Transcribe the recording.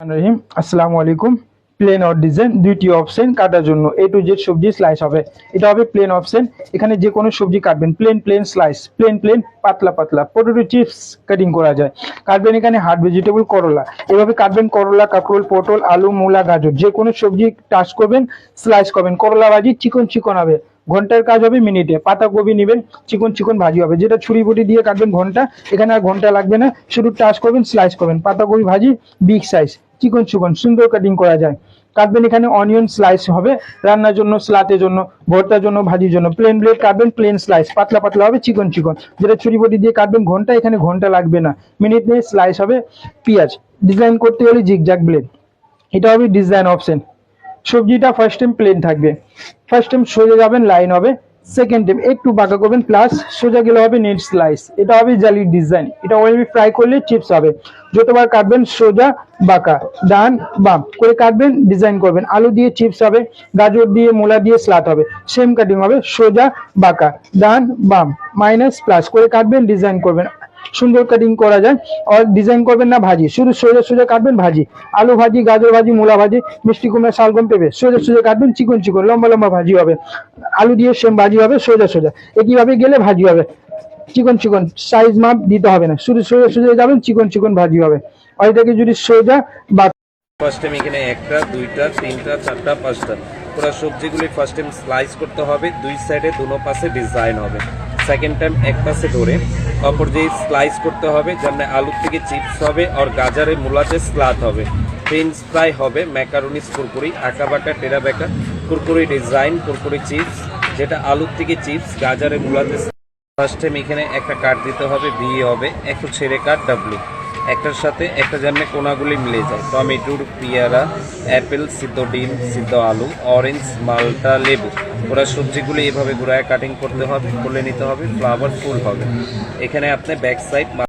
রহিম, আসসালামু আলাইকুম। Plain or design দুইটি অপশন কাটার জন্য এ টু জেড সবজি স্লাইস হবে। এটা হবে প্লেন অপশন এখানে যে কোনো সবজি কাটবেন। Plain plain slice plain plain পাতলা পাতলা। পটেটো চিপস কাটিং করা যায়। কাটবেন এখানে হার্ড ভেজিটেবল করলা। এভাবে কাটবেন করলা, কাকরোল, পটল, আলু, মূলা, গাজর। যে কোনো সবজি টাচ করবেন স্লাইস করবেন। করলা ভাজি চিকন চিকন হবে। ঘণ্টার কাজ হবে মিনিটে। পাতাকপি নেবেন, চিকন চিকন ভাজি হবে। যেটা ছুরি বুটি দিয়ে কাটবেন ঘণ্টা, এখানে আর ঘণ্টা লাগবে না। শুধু টাচ করবেন স্লাইস করবেন। পাতাকপি ভাজি বিগ সাইজ চিকন চিকন সুন্দর কাটিং করা যায়। কাটবেন এখানে অনিয়ন স্লাইস হবে, রান্নার জন্য, স্লাতের জন্য, ভর্তার জন্য, ভাজির জন্য প্লেন ব্লেড কাটবেন প্লেন স্লাইস পাতলা পাতলা হবে, চিকন চিকন। যেটা ছুরি বটি দিয়ে কাটবেন, ঘণ্টা, এখানে ঘণ্টা লাগবে না। মিনিট নিয়ে স্লাইস হবে পেঁয়াজ। ডিজাইন করতে হলে জিগজ্যাগ ব্লেড এটা হবে ডিজাইন অপশন সবজিটা ফার্স্ট টাইম প্লেন থাকবে। ফার্স্ট টাইম সোজা যাবেন লাইন হবে। সেকেন্ড টাইম একটু বাঁকা করবেন প্লাস সোজা গেলে হবে নেট স্লাইস এটা হবে জালির ডিজাইন এটা ওয়েবি ফ্রাই করলে চিপস হবে। যতবার কাটবেন, সোজা, বাঁকা। ডান বাম করে কাটবেন ডিজাইন করবেন। আলু দিয়ে চিপস হবে, গাজর দিয়ে, মূলা দিয়ে স্লাট হবে। সেম কাটিং হবে, সোজা, বাঁকা। ডান বাম মাইনাস প্লাস করে কাটবেন ডিজাইন করবেন। সুন্দর কাটিং করা যায়। আর ডিজাইন করবেন না ভাজি। শুধু সোজা সোজা কাটবেন ভাজি। আলু ভাজি, গাজর ভাজি, মূলা ভাজি, মিষ্টি কুমড়া, শালগম পেঁপে, সোজা সোজা কাটবেন, চিকন চিকন, লম্বা লম্বা ভাজি হবে। আলু দিয়ে সেম ভাজি হবে, সোজা সোজা। একইভাবে গেলে ভাজি হবে। চিকন চিকন সাইজ মাপ দিতে হবে না। শুধু সোজা সোজা যাবেন, চিকন চিকন ভাজি হবে। আর এটাকে যদি সোজা বা ফার্স্ট টাইম এখানে একটা, দুইটা, তিনটা, চারটা, পাঁচটা। পুরো সবজিগুলি ফার্স্ট টাইম স্লাইস করতে হবে। দুই সাইডে দুনো পাশে ডিজাইন হবে। সেকেন্ড টাইম এক পাশে ধরে। অপর যে স্লাইস করতে হবে, যেমন আলুর থেকে চিপস হবে আর গাজারে মূলাতে স্লাদ হবে। ফ্রেঞ্চ ফ্রাই হবে ম্যাকারুনিস কুরকুরি আঁকা বাঁকা টেরা বেঁকা কুরকুরি ডিজাইন কুরকুরি চিপস যেটা আলুর থেকে চিপস গাজারে মূলাতে ফার্স্ট টাইম এখানে একটা কাট দিতে হবে বিয়ে হবে একটু ছেড়ে কাট ডাব্লু একটার সাথে একটা জামে কোনাগুলি মিলে যায়। টমেটোর পেয়ারা, অ্যাপেল, সিদ্ধ ডিম, সিদ্ধ আলু, অরেঞ্জ, মালটা, লেবু। ওরা সবজিগুলি এভাবে ঘুরায় কাটিং করতে হবে করলে নিতে হবে ফ্লাওয়ার ফুল হবে। এখানে আপনি ব্যাক সাইড